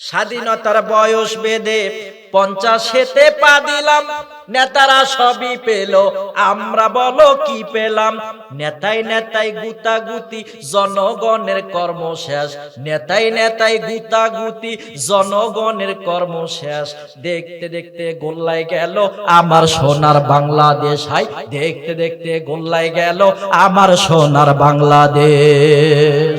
স্বাধীনতার বয়স বেদে পঞ্চাশেতে পা দিলাম। নেতারা সবই পেল, আমরা বলো কি পেলাম? নেতাই নেতাই গুতাগুতি, জনগণের কর্ম শেষ নেতাই নেতাই গুতাগুতি, জনগণের কর্ম শেষ দেখতে দেখতে গোল্লাই গেল আমার সোনার বাংলাদেশ। হাই, দেখতে দেখতে গোল্লাই গেল আমার সোনার বাংলাদেশ।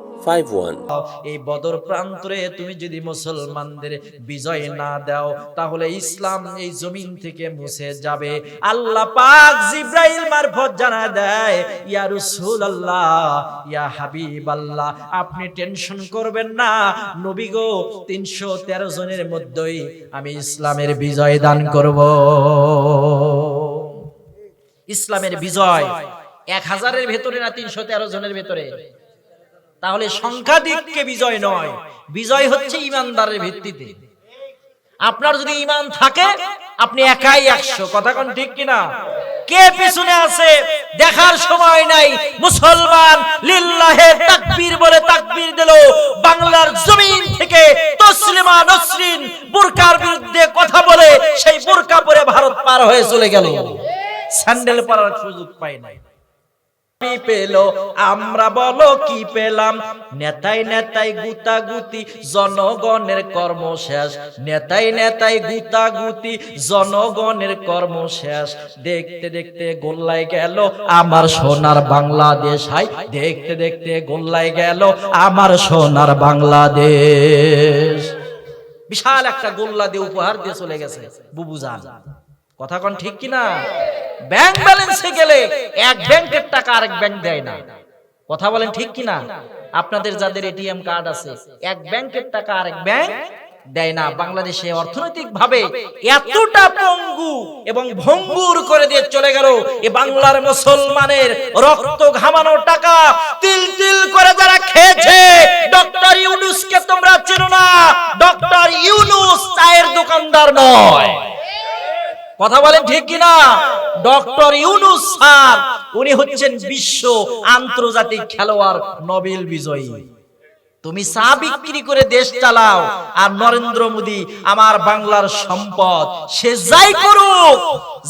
এই বদর প্রান্তরে তুমি যদি মুসলমানদের বিজয় না দাও, তাহলে ইসলাম এই জমিন থেকে মুছে যাবে। আল্লাহ পাক জিব্রাইল মারফত জানা দেয়, ইয়া ইয়া আপনি টেনশন করবেন না। নবী গো 313 জনের মধ্যেই আমি ইসলামের বিজয় দান করব। ইসলামের বিজয় এক হাজারের ভেতরে না তিনশো তেরো জনের ভেতরে? তাহলে সংখ্যাধিককে বিজয় নয়। বিজয় হচ্ছে ইমানদারের ভিত্তিতে। আপনার যদি ইমান থাকে, আপনি একাই একশো। কথা কোন ঠিক কিনা? কে পিছনে আছে? দেখার সময় নাই। মুসলমান লিল্লাহে তাকবীর বলে তাকবীর দিল। বাংলার জমিন থেকে তসলিমা নসরিন বুরকার বিরুদ্ধে কথা বলে সেই বুরকা পরে ভারত পার হয়ে চলে গেল। স্যান্ডেল পরার সুযোগ পায় নাই। পেল, আমরা বলো কি পেলাম? নেতাই নেতাই গুতাগুতি, জনগণের কর্ম শেষ নেতাই নেতাই গুতাগুতি, জনগণের কর্ম শেষ দেখতে দেখতে গোল্লাই গেল আমার সোনার বাংলাদেশ। হাই, দেখতে দেখতে গোল্লাই গেল আমার সোনার বাংলাদেশ। বিশাল একটা গোল্লা দিয়ে উপহার দিয়ে চলে গেছে কথা কোন ঠিক কিনা? ব্যাংক ব্যালেন্সে গেলে এক ব্যাংকের টাকা আরেক ব্যাংক দেয় না। কথা বলেন ঠিক কিনা? আপনাদের যাদের এটিএম কার্ড আছে, এক ব্যাংকের টাকা আরেক ব্যাংক দেয় না। বাংলাদেশে অর্থনৈতিক ভাবে এতটা পঙ্গু এবং ভঙ্গুর করে দিয়ে চলে গেল এ বাংলার মুসলমানের রক্ত ঘামানো টাকা। তিল তিল করে যারা খেয়েছে, ডক্টর ইউনুসকে তোমরা চেনো না। ডক্টর ইউনুস চায়ের দোকানদার নয়। কথা বলেন ঠিক কিনা? ডক্টর ইউনুস স্যার, উনি হচ্ছেন বিশ্ব আন্তর্জাতিক খেলোয়াড় নোবেল বিজয়ী। তুমি চা বিক্রি করে দেশ চালাও আর নরেন্দ্র মোদী আমার বাংলার সম্পদ, সে যাই করুক।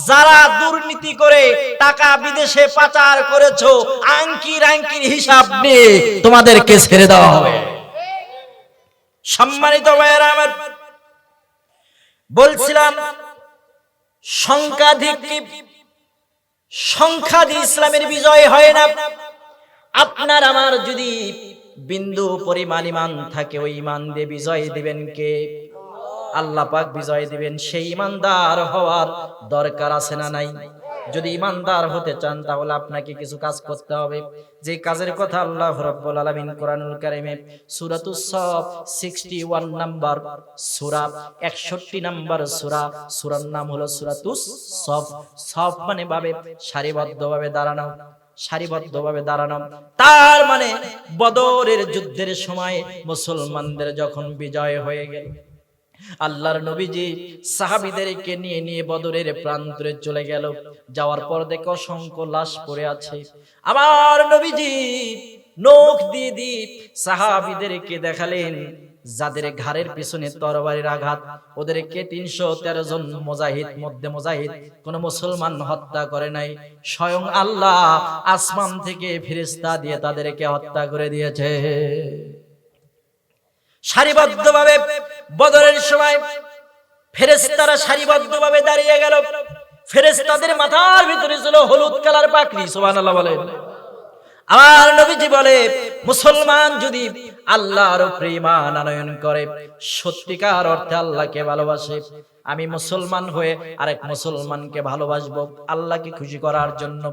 যারা দুর্নীতি করে টাকা বিদেশে পাচার করেছ আঙ্কির আঙ্কির হিসাব নিয়ে তোমাদেরকে ছেড়ে দেওয়া হবে। সম্মানিত ভাইয়েরা আমার, বলছিলাম সংখ্যাধিক সংখ্যা ইসলামের বিজয় হয় না। আপনার আমার যদি বিন্দু পরিমাণ ইমান থাকে, ওই ইমান দিয়ে বিজয় দিবেন কে? আল্লাহ পাক বিজয় দিবেন। সেই ইমানদার হওয়ার দরকার আছে না নাই? যদি ইমানদার হতে চান, তাহলে আপনাকে কিছু কাজ করতে হবে। যে কাজের কথা আল্লাহ রাব্বুল আলামিন কোরআনুল কারীমে সূরাতুস সফ 61 নাম্বার সূরা 61 নাম্বার সূরা, সূরার নাম হলো সূরাতুস সফ। সফ মানে ভাবে সারিবদ্ধভাবে দাঁড়ানো সারিবদ্ধভাবে দাঁড়ানো। তার মানে বদরের যুদ্ধের সময় মুসলমানদের যখন বিজয় হয়ে গেল আল্লাহর নবীজি সাহাবিদেরকে নিয়ে নিয়ে বদরের প্রান্তরে চলে গেল। যাওয়ার পর দেখে অসংখ্য লাশ পড়ে আছে। আমার নবীজি নখ দিয়ে দিয়ে সাহাবিদেরকে দেখালেন যাদের ঘাড়ের পিছনে তরবারির আঘাত। ওদেরকে তিনশো তেরো জন মোজাহিদ মধ্যে মোজাহিদ, কোন মুসলমান হত্যা করে নাই। স্বয়ং আল্লাহ আসমান থেকে ফিরিস্তা দিয়ে তাদেরকে হত্যা করে দিয়েছে। সারিবদ্ধভাবে বদরের সময় ফেরেস্তারা সারিবদ্ধভাবে দাঁড়িয়ে গেল। ফেরেস্তাদের মাথার ভিতরে ছিল হলুদ কালার পাকড়ি সুবহানাল্লাহ বলেন। আমার নবীজি বলে, মুসলমান যদি আল্লাহর প্রেমান আনয়ন করে, সত্যিকার অর্থে আল্লাহকে ভালোবাসে আমি মুসলমান হয়ে আরেক মুসলমানকে ভালোবাসবো, আল্লাহকে খুশি করার জন্য।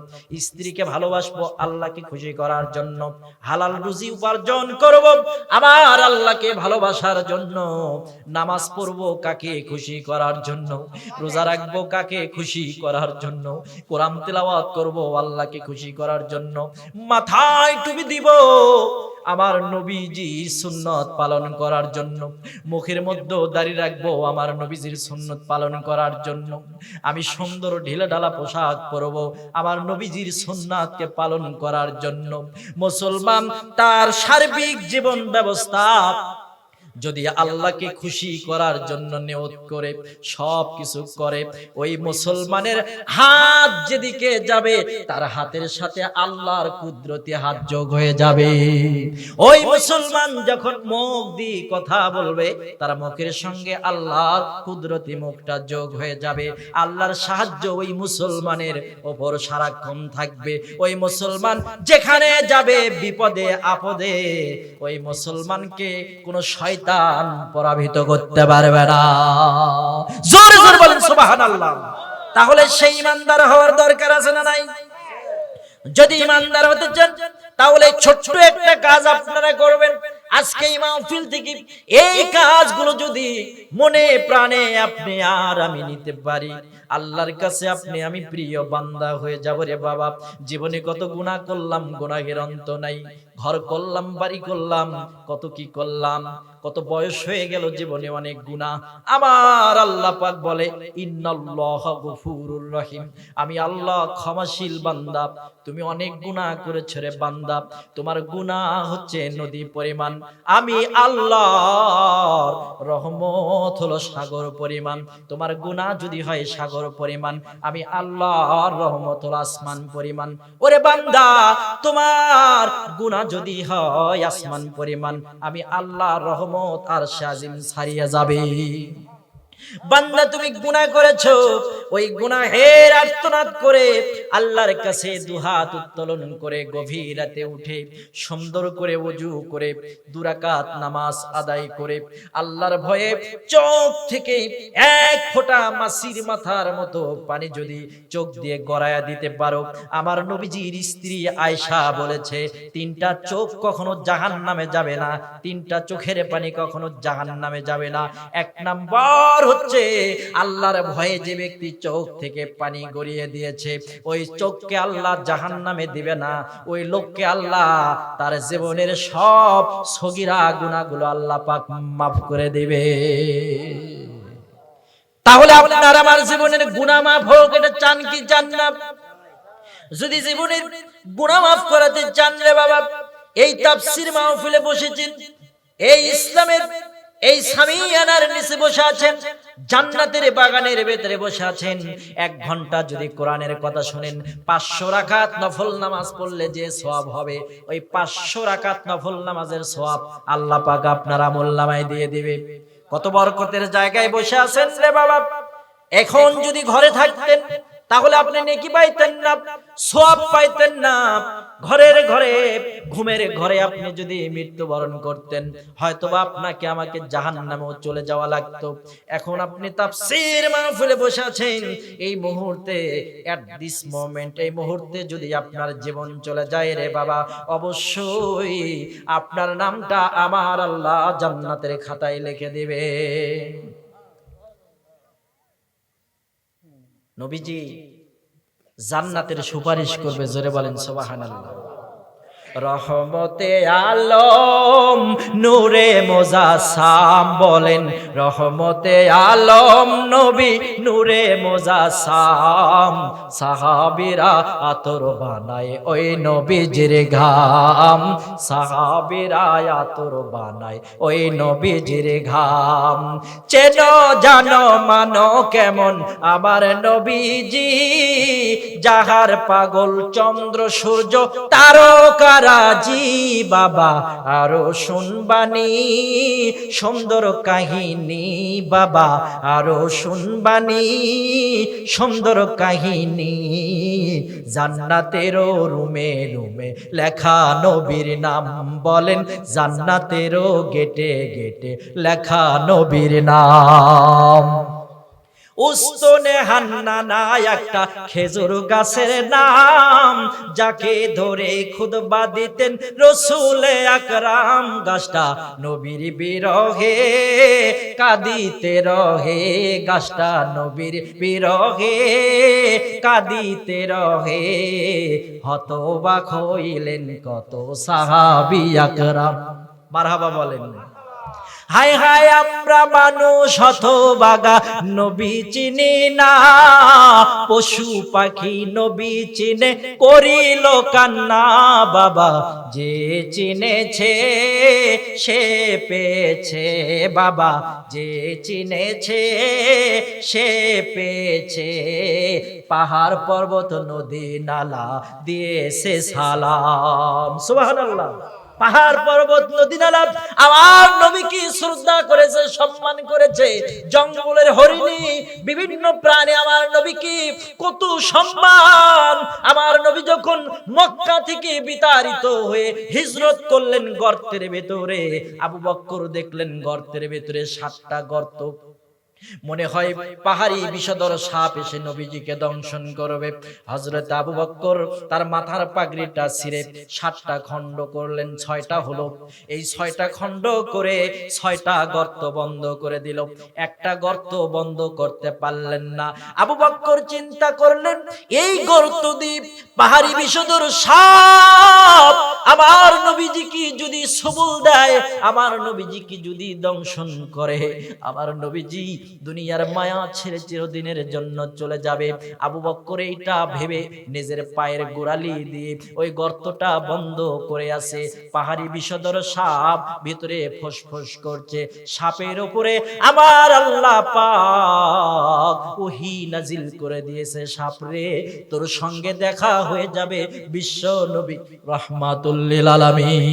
স্ত্রীকে ভালোবাসবো, আল্লাহকে খুশি করার জন্য। হালাল রুজি উপার্জন করব, আমার আল্লাহকে ভালোবাসার জন্য। নামাজ পড়ব কাকে খুশি করার জন্য? রোজা রাখব কাকে খুশি করার জন্য? কোরআন তেলাওয়াত করব আল্লাহকে খুশি করার জন্য। মাথায় টুপি দিব, আমার নবীজির সুন্নত পালন করার জন্য। মুখের মধ্যে দাঁড়িয়ে রাখব, আমার নবীজির সুন্নত পালন করার জন্য আমি সুন্দর ঢিলা ঢালা পোশাক পরব আমার নবীজির সুন্নাতকে পালন করার জন্য। মুসলমান তার সার্বিক জীবন ব্যবস্থা যদি আল্লাহকে খুশি করার জন্য নিয়ত করে সব কিছু করে ওই মুসলমানের হাত যেদিকে যাবে তার হাতের সাথে আল্লাহর কুদরতি হাত যোগ হয়ে যাবে। ওই মুসলমান যখন মুখ দিয়ে কথা বলবে তার মুখের সঙ্গে আল্লাহর কুদরতি মুখটা যোগ হয়ে যাবে। আল্লাহর সাহায্য ওই মুসলমানের ওপর সারাক্ষণ থাকবে। ওই মুসলমান যেখানে যাবে বিপদে আপদে ওই মুসলমানকে কোন শয়তান পরাভূত করতে পারবে না। জোরে জোরে বলেন, সুবহানাল্লাহ। তাহলে সেই ইমানদার হওয়ার দরকার আছে না নাই? যদি ইমানদার হতে চান, তাহলে ছোট্ট একটা কাজ আপনারা করবেন। আজকে এই মাহফিল থেকে এই কাজগুলো যদি মনে প্রাণে আপনি আর আমি নিতে পারি আল্লাহর কাছে আপনি আমি প্রিয় বান্দা হয়ে যাব রে বাবা। জীবনে কত গুনাহ করলাম গুনাহের অন্ত নাই। ঘর করলাম বাড়ি করলাম। কত কি করলাম কত বয়স হয়ে গেল জীবনে অনেক গুনাহ। আমার আল্লাহ পাক বলে ইন্নাল্লাহ গফুরুর রহিম। আমি আল্লাহ ক্ষমাশীল বান্দা। তুমি অনেক গুনাহ করেছ রে বান্দা। তোমার গুনাহ হচ্ছে নদী পরিমাণ। আমি আল্লাহর রহমত হলো সাগর পরিমাণ। তোমার গুনাহ যদি হয় সাগর পরিমাণ, আমি আল্লাহর রহমত হলো আসমান পরিমাণ। ওরে বান্দা, তোমার গুনাহ যদি হয় আসমান পরিমাণ, আমি আল্লাহর রহমত আর শাজিম ছাড়িয়ে যাবে। বান্দা, তুমি গুনাহ করেছ। ওই গুনাহের আর্তনাদ করে আল্লাহর কাছে দুহাত উত্তোলন করে গভীর রাতে উঠে সুন্দর করে ওযু করে দুরাকাত নামাজ আদায় করে আল্লাহর ভয়ে চোখ থেকে এক ফোঁটা মাসির মাথার মতো পানি যদি চোখ দিয়ে গড়ায়া দিতে পারো। আমার নবীজির স্ত্রী আয়সা বলেছে, তিনটা চোখ কখনো জাহান নামে যাবে না, তিনটা চোখের পানি কখনো জাহান নামে যাবে না। এক নাম্বার হচ্ছে, আল্লাহর ভয়ে যে ব্যক্তি চোখ থেকে পানি গড়িয়ে দিয়েছে, ওই চোখকে আল্লাহ জাহান নামে দিবে না। ওই লোককে আল্লাহ তার জীবনের সব সগিরা গুণাগুলো আল্লাহ পাক মাফ করে দিবে। তাহলে আপনার আমার জীবনের গুনাহ মাফ হোক, এটা চান কি চান না? যদি জীবনের গুনাহ মাফ করাতে চান রে বাবা, এই তাফসীর মাহফিলে বসেছেন, এই ইসলামের এই সামিয়ানার নিচে বসে আছেন, জান্নাতের বাগানের ভেতরে বসে আছেন। এক ঘণ্টা যদি কোরআনের কথা শুনেন, পাঁচশো রাখাত নফল নামাজ পড়লে যে সওয়াব হবে, ওই পাঁচশো রাখাত নফল নামাজের সওয়াব আল্লাহ পাক আপনার আমল নামায় দিয়ে দিবে। কত বরকতের জায়গায় বসে আছেন রে বাবা। এখন যদি ঘরে থাকতেন তাহলে আপনি নেকি পাইতেন না সওয়াব পাইতেন না। ঘরের ঘরে, ঘুমের ঘরে আপনি যদি মৃত্যুবরণ করতেন, হয়তোবা আপনাকে আমাকে জাহান্নামেও চলে যাওয়া লাগতো। এখন আপনি তাফসীর মাহফিলে বসে আছেন। এই মুহূর্তে এট দিস মোমেন্ট এই মুহূর্তে যদি আপনার জীবন চলে যায় রে বাবা, অবশ্যই আপনার নামটা আমার আল্লাহ জান্নাতের খাতায় লিখে দিবে। নবীজি জান্নাতের সুপারিশ করবে জোরে বলেন সুবহানাল্লাহ। রহমতে আলম, নূরে মোজাসাম বলেন, রহমতে আলম, নবী নূরে মোজাসাম, সাহাবিরা আতর বানায় ওই নবীজির ঘাম, সাহাবিরা আতর বানায় ওই নবীজির ঘাম। চেন, জানো, মানো কেমন আমার নবীজি, যাহার পাগল চন্দ্র সূর্য তারকারাজি বাবা, আরও শুনবানি, সুন্দর কাহিনী বাবা, আরও শুনবানি, সুন্দর কাহিনী। জান্নাতেরও রুমে রুমে লেখা নবীর নাম বলেন জান্নাতেরও গেটে গেটে লেখা নবীর নাম। উস্তনে হান্নানা একটা খেজুর গাছের নাম, যাকে ধরে খুদবা দিতেন রসুলে আকরাম। গাছটা নবীর বিরহে, কাঁদিতে রহে। গাছটা নবীর বিরহে, কাঁদিতে রহে। হতবাক হইলেন কত সাহাবি আকরাম। মারহাবা বলেন। হায় হায় আমরা মানুষ হতবাগা, নবী চিনি না। পশু পাখি নবী চিনে, করিল কান্না বাবা, যে চিনেছে সে পেয়েছে বাবা, যে চিনেছে সে পেয়েছে। পাহাড় পর্বত, নদী, নালা দিয়েছে সালাম। সুবহানাল্লাহ। পাহাড় পর্বত নদী নালা আমার নবীকে শ্রদ্ধা করেছে, সম্মান করেছে। জঙ্গলের হরিণী, বিভিন্ন প্রাণী আমার নবীকে কত সম্মান। আমার নবী যখন মক্কা থেকে বিতাড়িত হয়ে হিজরত করলেন গর্তের ভেতরে, আবু বক্কর দেখলেন গর্তের ভেতরে সাতটা গর্ত মনে হয় পাহাড়ি বিষধর সাপ এসে নবীজিকে দংশন করবে। হজরত আবু বক্কর তার মাথার পাগড়িটা ছিঁড়ে সাতটা খণ্ড করলেন, ছয়টা হলো। এই ছয়টা খণ্ড করে ছয়টা গর্ত বন্ধ করে দিল। একটা গর্ত বন্ধ করতে পারলেন না। আবু বক্কর চিন্তা করলেন, এই গর্ত দ্বীপ পাহাড়ি বিষধর সাপ আমার নবীজি কি যদি সবল দেয়, আমার নবীজি কি যদি দংশন করে, আমার নবীজি দুনিয়ার মায়া ছেড়ে চিরদিনের জন্য চলে যাবে। আবু বক্কর এইটা ভেবে নিজের পায়ের গোড়ালি দিয়ে ওই গর্তটা বন্ধ করে আছে। পাহাড়ি বিষধর সাপ ভিতরে ফসফস করছে। সাপের উপরে আমার আল্লাহ পাক ওহি নাজিল করে দিয়েছে। সাপ রে, তোর সঙ্গে দেখা হয়ে যাবে বিশ্ব নবী রহমাতুল্লিল আলামিন।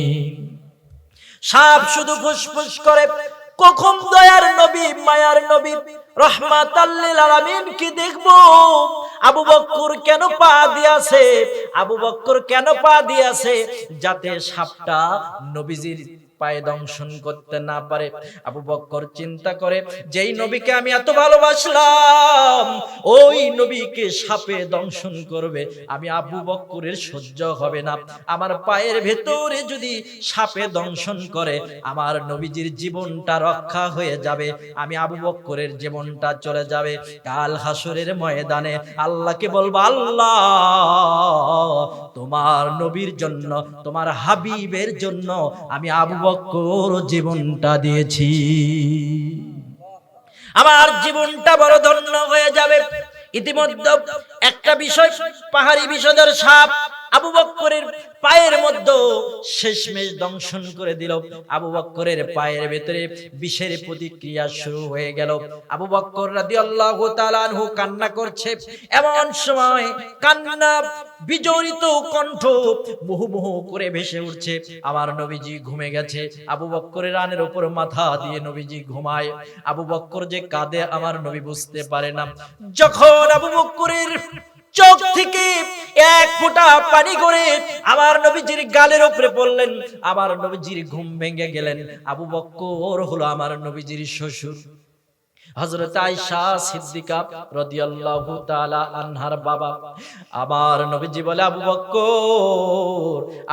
সাপ শুধু ফুসফুস করে কখন দয়ার নবী, মায়ার নবী রহমাত আলামিন কি দেখব? আবু বক্কর কেন পা দিয়াছে? আবু বক্কর কেন পা দিয়াছে? যাতে সাপটা নবীজির পায়ে দংশন করতে না পারে। আবু বক্কর চিন্তা করে যেই নবীকে আমি এত ভালোবাসলাম ওই নবীকে সাপে দংশন করবে। আমি আবু বক্করের সহ্য হবে না। আমার পায়ের ভেতরে যদি সাপে দংশন করে আমার নবীজির জীবনটা রক্ষা হয়ে যাবে। আমি আবু বক্করের জীবনটা চলে যাবে। কাল হাসরের ময়দানে আল্লাহকে বলব আল্লাহ তোমার নবীর জন্য তোমার হাবিবের জন্য আমি আবু বক্কর জীবনটা দিয়েছি। আমার জীবনটা বড় ধন্য হয়ে যাবে। ইতিমধ্যে একটা বিষয়, পাহাড়ি বিষদের সাপ আবু বক্করের পায়ের মধ্যে শেষমেশ দংশন করে দিল। আবু বক্করের পায়ের ভেতরে বিষের প্রতিক্রিয়া শুরু হয়ে গেল। আবু বক্কর রাদিয়াল্লাহু তাআলা আনহু কান্না করছে। এমন সময় কান্না, বিজড়িত কণ্ঠ মুহু মুহু করে ভেসে উঠছে। আমার নবীজি ঘুমে গেছে। আবু বক্করের রানের উপর মাথা দিয়ে নবীজি ঘুমায়। আবু বক্কর যে কাঁদে, আমার নবী বুঝতে পারে না। যখন আবু বক্করের চোখ থেকে এক ফোঁটা পানি করে আমার নবীজির গালের উপরে পড়লেন। আমার নবীজির ঘুম ভেঙে গেলেন। আবু বক্কর হলো আমার নবীজির শ্বশুর। আয়েশা সিদ্দিকা তাআলা আনহার বাবা। আমার নবীজি বলে, আবু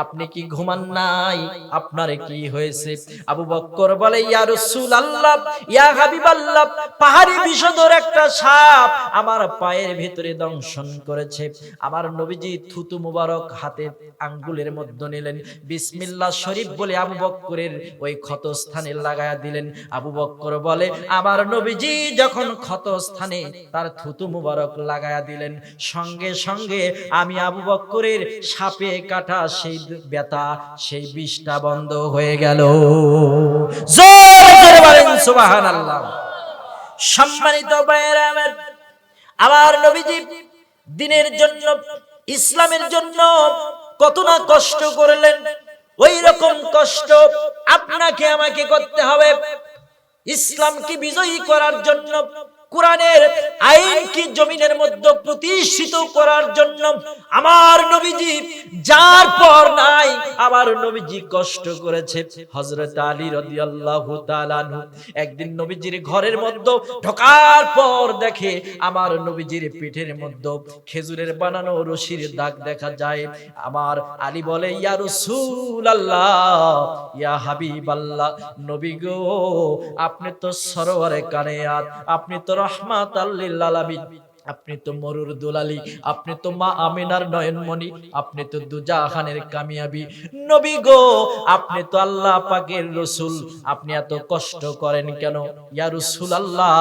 আপনি কি ঘুমান নাই? আপনার কি হয়েছে? আবু বক্কর বলে, ইয়া রাসূলুল্লাহ, ইয়া হাবিবাল্লাহ, পাহাড়ি বিষধর একটা সাপ আমার পায়ের ভিতরে দংশন করেছে। আমার নবীজি থুতু মুবারক হাতে আঙ্গুলের মধ্যে নিলেন। বিসমিল্লাহ শরীফ বলে আবু বক্করের ওই ক্ষতস্থানে লাগায়া দিলেন। আবু বক্কর বলে, আমার নবীজি যখন ক্ষতস্থানে তার থুতু মুবারক লাগায়া দিলেন, সঙ্গে সঙ্গে আমি আবু বক্করের সাপে কাটা সেই ব্যথা, সেই বিষটা বন্ধ হয়ে গেল। সুবহানাল্লাহ। সম্মানিত ভাইয়েরা আমার নবীজি দিনের জন্য, ইসলামের জন্য কত না কষ্ট করলেন ওই রকম কষ্ট আপনাকে আমাকে করতে হবে। ইসলামকে বিজয়ী করার জন্য কোরআনের আইন কি জমিনের মধ্যে প্রতিষ্ঠিত করার জন্য আমার নবীজি যার পর নাই আমার নবীজি কষ্ট করেছে। হযরত আলী রাদিয়াল্লাহু তাআলা একদিন নবীজির ঘরের মধ্যে ঢোকার পর দেখে আমার নবীজির পিঠের মধ্যে খেজুরের বানানো রশির দাগ দেখা যায়। আমার আলী বলে, ইয়া রাসূলুল্লাহ, ইয়া হাবিবাল্লাহ, নবী গো, আপনি তো সরোয়ারে কানেয়াত আপনি তো রহমাত আপনি তো মরুর দুলালি, আপনি তো মা আমিনার নয়নমণি, আপনি তো দুজাহানের কামিয়াবি। নবী গো, আপনি তো আল্লাহ পাকের রসুল, আপনি এত কষ্ট করেন কেন? ইয়া রসুল আল্লাহ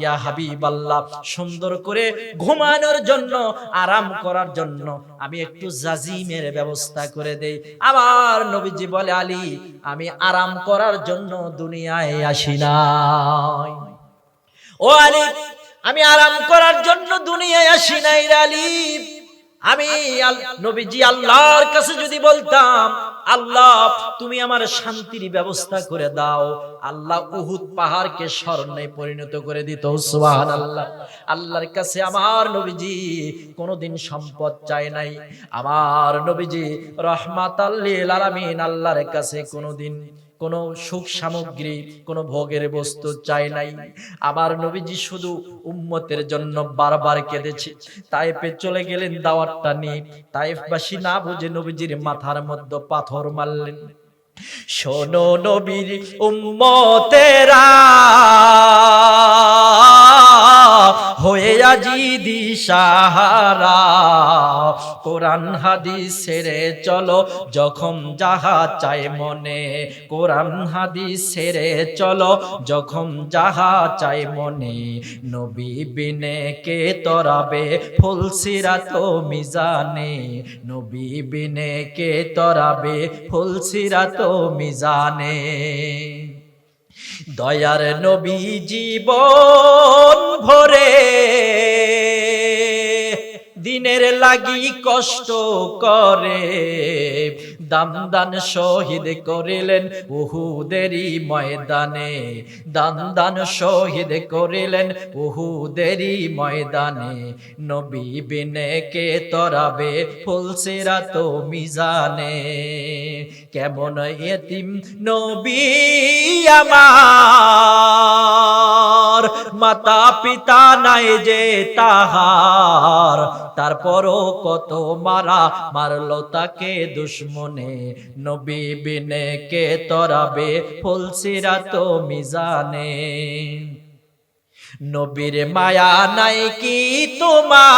ইয়া হাবিব আল্লাহ সুন্দর করে ঘুমানোর জন্য, আরাম করার জন্য আমি একটু জাজিমের ব্যবস্থা করে দেই। আবার নবীজি বলে, আলী, আমি আরাম করার জন্য দুনিয়ায় আসি নাই। ও আলী আমি আরাম করার জন্য দুনিয়ায় আসি নাই রে আলী আমি নবীজি আল্লাহর কাছে যদি বলতাম, আল্লাহ, তুমি আমার শান্তির ব্যবস্থা করে দাও। আল্লাহ উহুদ পাহাড়কে স্মরণে পরিণত করে দিত সুবহান আল্লাহ আল্লাহর কাছে আমার নবীজি কোনোদিন সম্পদ চাই নাই। আমার নবীজি রহমাত আলামিন আল্লাহর কাছে কোনোদিন কোনো সুখ সামগ্রী, কোনো ভোগের বস্তু চাই নাই। আমার নবীজি শুধু উম্মতের জন্য বারবার কেঁদেছে। তাইফে চলে গেলেন দাওয়াতটা নিয়ে। তাইফবাসী না বুঝে নবীজির মাথার মধ্যে পাথর মারলেন। শোনো নবীর উম্মতেরা! হয়ে আজি দিশাহারা কোরআন হাদিস ছেড়ে চলো, যখন যাহা চায় মনে। কোরআন হাদিস ছেড়ে চলো, যখন যাহা চায় মনে। নবী বিনে কে তরাবে ফুলসিরা তো মিজানে। নবী বিনে কে তরাবে ফুলসিরা তো মিজানে। দয়ার নবী জীবন ভরে, দিনের লাগি কষ্ট করে। দাম দান শহীদ করিলেন উহুদেরই ময়দানে। দান দান শহীদ করিলেন উহুদেরই ময়দানে। নবী বিনে কে তরাবে ফুলসিরা তো মিজানে। কেমন এতিম নবী আমার? মাতা পিতা নাই যে তাহার। তারপরও কত মারা মারলো তাকে দুশ্মনে। নবী বিনে কে তরাবে? ফুলসিরা তো মিজানে। নবীর মায়া নাই কি তোমার?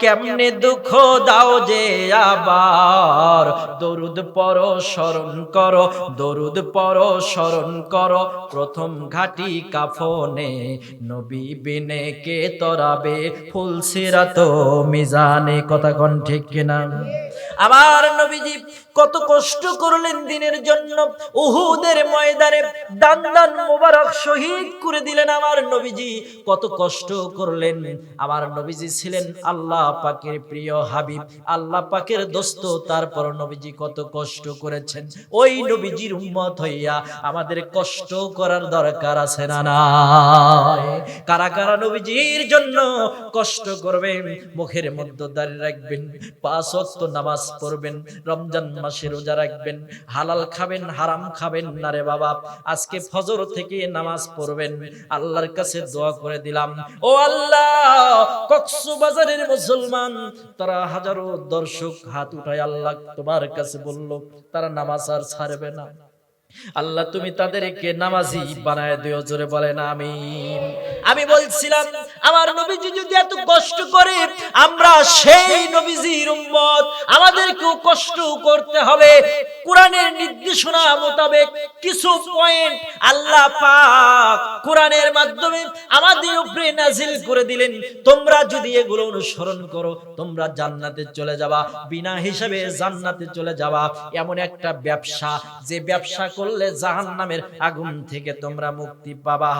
কেমনে দুঃখ দাও যে আবার? দরুদ পর স্মরণ করো, দরুদ পর স্মরণ করো। প্রথম ঘাটি কাফনে নবী বিনে কে তরাবে? ফুলসিরা তো মিজানে, কথা কন ঠিক কিনা? আমার নবীজি কত কষ্ট করলেন দিনের জন্য। উহুদের ময়দানে দান দান মোবারক শহীদ করে দিলেন আমার নবীজি। কত কষ্ট করলেন। আমার নবীজি ছিলেন আল্লাহ পাকের প্রিয় হাবিব। আল্লাহ পাকের দোস্ত, তারপর নবীজি কত কষ্ট করেছেন। ওই নবীজির উম্মত হইয়া আমাদের কষ্ট করার দরকার আছে না নাই? কারা কারা নবীজির জন্য কষ্ট করবেন? মুখের মধ্যে দাঁড়িয়ে রাখবেন, পাঁচ ওয়াক্ত নামাজ পড়বেন, রমজান মাসে রোজা রাখবেন, হালাল খাবেন, হারাম খাবেন না রে বাবা। আজকে ফজর থেকে নামাজ পড়বেন, আল্লাহর কাছে দোয়া করে দিলাম। ও আল্লাহ, কক্সবাজারের মুসলমান, তারা হাজারো দর্শক হাত উঠায় আল্লাহ তোমার কাছে বলল, তারা নামাজ আর ছাড়বে না। আল্লাহ তুমি তাদেরকে নামাজি বানায় দিও, জোরে বলেন, আমিন। আমি বলছিলাম, আমার নবীজি যদি এত কষ্ট করে, আমরা সেই নবীজির উম্মত, আমাদেরকেও কষ্ট করতে হবে। কোরআনের নির্দেশনা মোতাবেক কিছু পয়েন্ট আল্লাহ পাক কোরআনের মাধ্যমে আমাদের উপরে নাজিল করে দিলেন। তোমরা যদি এগুলো অনুসরণ করো, তোমরা জান্নাতে চলে যাবা, বিনা হিসাবে জান্নাতে চলে যাবা। এমন একটা ব্যবসা, যে ব্যবসা করলে জাহান্নামের আগুন থেকে তোমরা মুক্তি পাবা।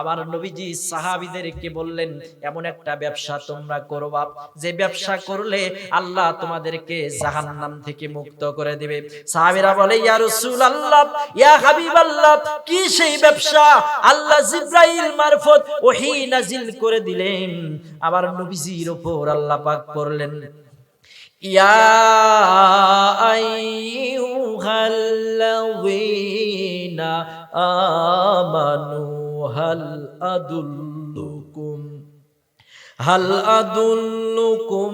আমার নবীজি সাহাবিদেরকে বললেন এমন একটা ব্যবসা তোমরা করবা যে ব্যবসা করলে আল্লাহ তোমাদেরকে জাহান্নাম থেকে মুক্ত করে দিবে সাহাবীরা বলে ইয়া রাসূলুল্লাহ ইয়া হাবিবাল্লাহ কি সেই ব্যবসা আল্লাহ জিব্রাইল মারফত ওহী নাজিল করে দিলেন আবার নবীজির উপর আল্লাহ পাক করলেন يا أيها الذين آمنوا هل أدلكم؟ هل أدلكم